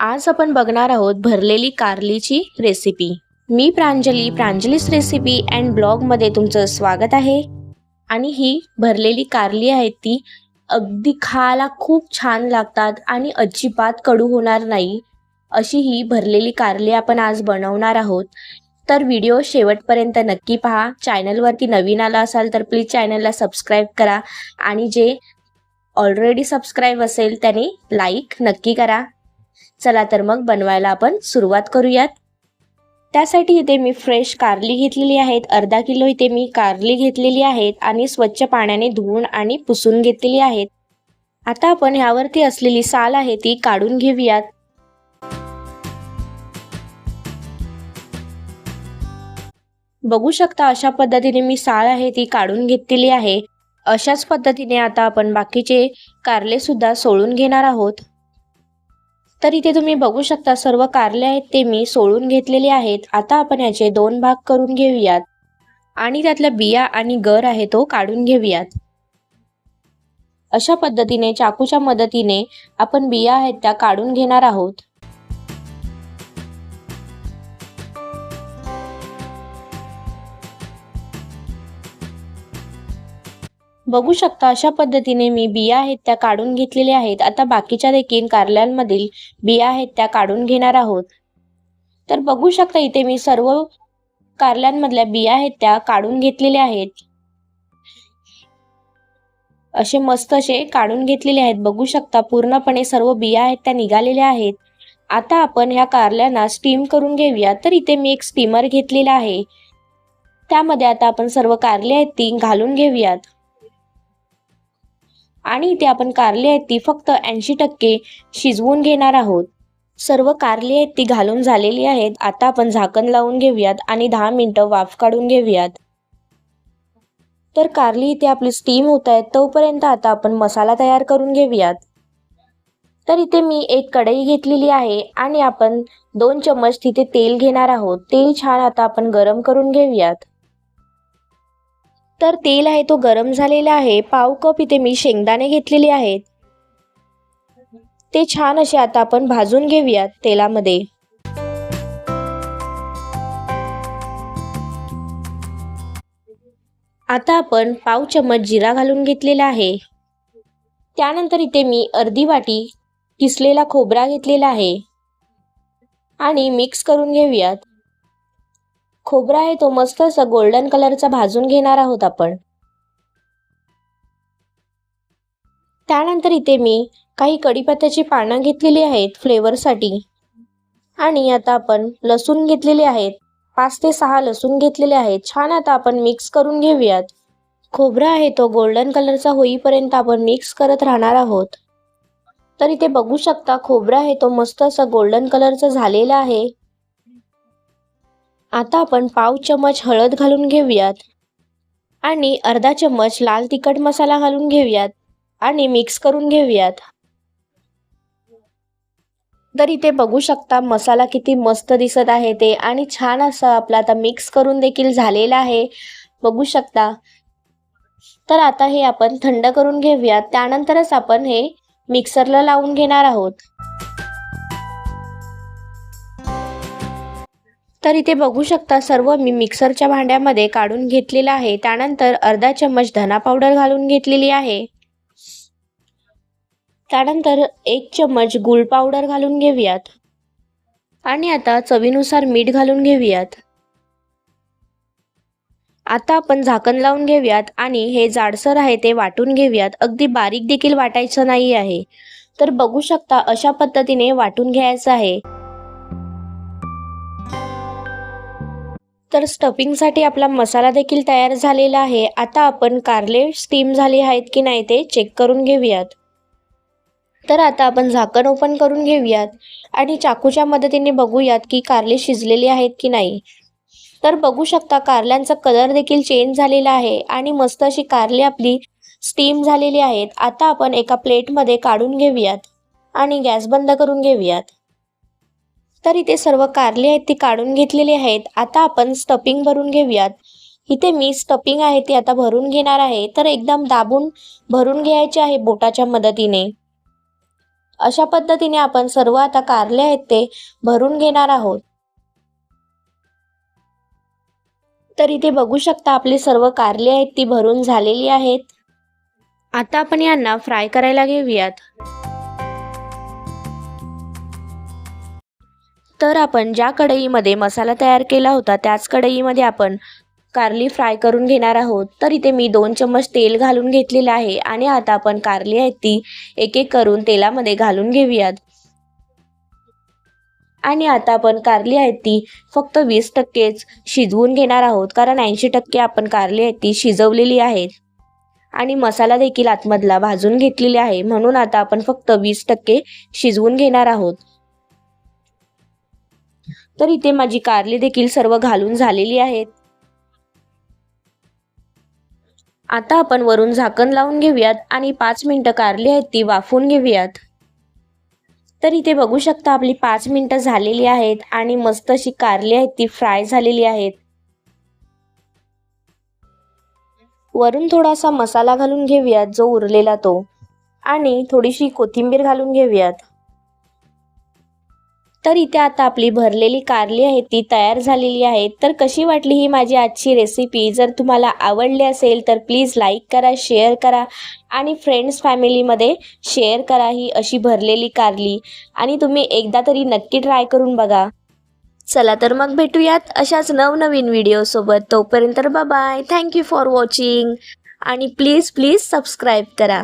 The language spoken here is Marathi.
आज आपण बघणार आहोत भरलेली कारलीची रेसिपी मी प्रांजली प्रांजलीस रेसिपी अँड ब्लॉगमध्ये तुमचं स्वागत आहे. आणि ही भरलेली कारली आहे ती अगदी खायला खूप छान लागतात आणि अजिबात कडू होणार नाही. अशी ही भरलेली कारली आपण आज बनवणार आहोत. तर व्हिडिओ शेवटपर्यंत नक्की पहा. चॅनलवरती नवीन आला असाल तर प्लीज चॅनलला सबस्क्राईब करा. आणि जे ऑलरेडी सबस्क्राईब असेल त्याने लाईक नक्की करा. चला तर मग बनवायला आपण सुरुवात करूयात. त्यासाठी इथे मी फ्रेश कारली घेतलेली आहेत. अर्धा किलो इथे मी कारली घेतलेली आहेत आणि स्वच्छ पाण्याने धुवून आणि पुसून घेतलेली आहेत. आता आपण ह्यावरती असलेली साल आहे ती काढून घेऊयात. बघू शकता अशा पद्धतीने मी साल आहे ती काढून घेतलेली आहे. अशाच पद्धतीने आता आपण बाकीचे कारले सुद्धा सोळून घेणार आहोत. तर इथे तुम्ही बघू शकता सर्व कारले आहेत ते मी सोळून घेतलेले आहेत. आता आपण याचे दोन भाग करून घेऊयात. आणि त्यातल्या बिया आणि गर आहे तो काढून घेऊयात. अशा पद्धतीने चाकूच्या मदतीने आपण बिया आहेत त्या काढून घेणार आहोत. बघू शकता अशा पद्धतीने मी बिया आहेत त्या काढून घेतलेल्या आहेत. आता बाकीच्या देखील कारल्यांमधील बिया आहेत त्या काढून घेणार आहोत. तर बघू शकता इथे मी सर्व कारल्यांमधल्या बिया आहेत त्या काढून घेतलेल्या आहेत. असे मस्त असे काढून घेतलेले आहेत. बघू शकता पूर्णपणे सर्व बिया आहेत त्या निघालेल्या आहेत. आता आपण ह्या कारल्यांना स्टीम करून घेऊया. तर इथे मी एक स्टीमर घेतलेला आहे. त्यामध्ये आता आपण सर्व कारले आहेत ती घालून घेऊयात. आणि इथे आपण कारली आहेत ती फक्त ऐंशी टक्के शिजवून घेणार आहोत. सर्व कारली आहेत ती घालून झालेली आहेत. आता आपण झाकण लावून घेऊयात आणि दहा मिनटं वाफ काढून घेऊयात. तर कारली इथे आपली स्टीम होत आहेत तोपर्यंत आता आपण मसाला तयार करून घेऊयात. तर इथे मी एक कढई घेतलेली आहे आणि आपण दोन चम्मच तिथे तेल घेणार आहोत. तेल छान आता आपण गरम करून घेऊयात. तर तेल आहे तो गरम झालेला आहे. पाव कप इथे मी शेंगदाणे घेतलेले आहेत. ते छान असे आता आपण भाजून घेऊयात तेलामध्ये. आता आपण पाव चम्मच जिरा घालून घेतलेला आहे. त्यानंतर इथे मी अर्धी वाटी किसलेला खोबरा घेतलेला आहे. आणि मिक्स करून घेऊयात. खोबरा आहे तो मस्त असा गोल्डन कलरचा भाजून घेणार आहोत आपण. त्यानंतर इथे मी काही कढीपत्त्याची पानं घेतलेली आहेत फ्लेवरसाठी. आणि आता आपण लसूण घेतलेले आहेत. पाच ते सहा लसूण घेतलेले आहेत. छान आता आपण मिक्स करून घेऊयात. खोबरा आहे तो गोल्डन कलरचा होईपर्यंत आपण मिक्स करत राहणार आहोत. तर इथे बघू शकता खोबरा आहे तो मस्त असा गोल्डन कलरचा झालेला आहे. आता आपण पाव चमच हळद घालून घेऊयात. आणि अर्धा चमच लाल तिखट मसाला घालून घेऊयात. आणि मिक्स करून घेऊयात. तर इथे बघू शकता मसाला किती मस्त दिसत आहे ते आणि छान असं आपला आता मिक्स करून देखील झालेला आहे. बघू शकता. तर आता हे आपण थंड करून घेऊयात. त्यानंतरच आपण हे मिक्सरला लावून घेणार आहोत. तर इथे बघू शकता सर्व मी मिक्सरच्या भांड्यामध्ये काढून घेतलेलं आहे. त्यानंतर अर्धा चम्मच धना पावडर घालून घेतलेली आहे. त्यानंतर एक चम्मच गुळ पावडर घालून घेऊयात. आणि आता चवीनुसार मीठ घालून घेऊयात. आता आपण झाकण लावून घेऊयात आणि हे जाडसर आहे ते वाटून घेऊयात. अगदी बारीक देखील वाटायचं नाही आहे. तर बघू शकता अशा पद्धतीने वाटून घ्यायचं आहे. तर स्टफिंगसाठी आपला मसाला देखील तयार झालेला आहे. आता आपण कारले स्टीम झाले आहेत की नाही ते चेक करून घेऊयात. तर आता आपण झाकण ओपन करून घेऊयात आणि चाकूच्या मदतीने बघूयात की कारले शिजलेले आहेत की नाही. तर बघू शकता कारल्यांचा कलर देखील चेंज झालेला आहे आणि मस्त अशी कारले आपली स्टीम झालेली आहेत. आता आपण एका प्लेटमध्ये काढून घेऊयात आणि गॅस बंद करून घेऊयात. तर इथे सर्व कारले आहेत ती काढून घेतलेली आहेत. आता आपण स्टपिंग भरून घेऊयात. इथे मी स्टफिंग आहे ती आता भरून घेणार आहे. तर एकदम दाबून भरून घ्यायचे आहे बोटाच्या मदतीने. अशा पद्धतीने आपण सर्व आता कारले आहेत ते भरून घेणार आहोत. तर इथे बघू शकता आपली सर्व कारली आहेत ती भरून झालेली आहेत. आता आपण यांना फ्राय करायला घेऊयात. तर आपण ज्या कढईमध्ये मसाला तयार केला होता त्याच कढईमध्ये आपण कारली फ्राय करून घेणार आहोत. तर इथे मी दोन चम्मच तेल घालून घेतलेलं आहे आणि आता आपण कारली आहेत ती एक एक करून तेलामध्ये घालून घेऊयात. आणि आता आपण कारली आहेत ती फक्त वीस टक्केच शिजवून घेणार आहोत कारण ऐंशी टक्के आपण कारली आहेत ती शिजवलेली आहेत आणि मसाला देखील आतमधला भाजून घेतलेला आहे म्हणून आता आपण फक्त वीस टक्के शिजवून घेणार आहोत. तर इथे माझी कारली देखील सर्व घालून झालेली आहेत. आता आपण वरून झाकण लावून घेऊयात आणि पाच मिनटं कारली आहेत ती वाफवून घेऊयात. तर इथे बघू शकता आपली पाच मिनटं झालेली आहेत आणि मस्त अशी कारली आहेत ती फ्राय झालेली आहेत. वरून थोडासा मसाला घालून घेऊयात जो उरलेला तो. आणि थोडीशी कोथिंबीर घालून घेऊयात. तर इथे आता आपली भरलेली कारली आहे ती तयार झालेली आहे. तर कशी वाटली ही माझी आजची रेसिपी जर तुम्हाला आवडली असेल तर प्लीज लाईक करा शेअर करा आणि फ्रेंड्स फॅमिलीमध्ये शेअर करा ही अशी भरलेली कारली. आणि तुम्ही एकदा तरी नक्की ट्राय करून बघा. चला तर मग भेटूयात अशाच नवनवीन व्हिडिओसोबत तोपर्यंत bye thank you for watching आणि प्लीज प्लीज सबस्क्राईब करा.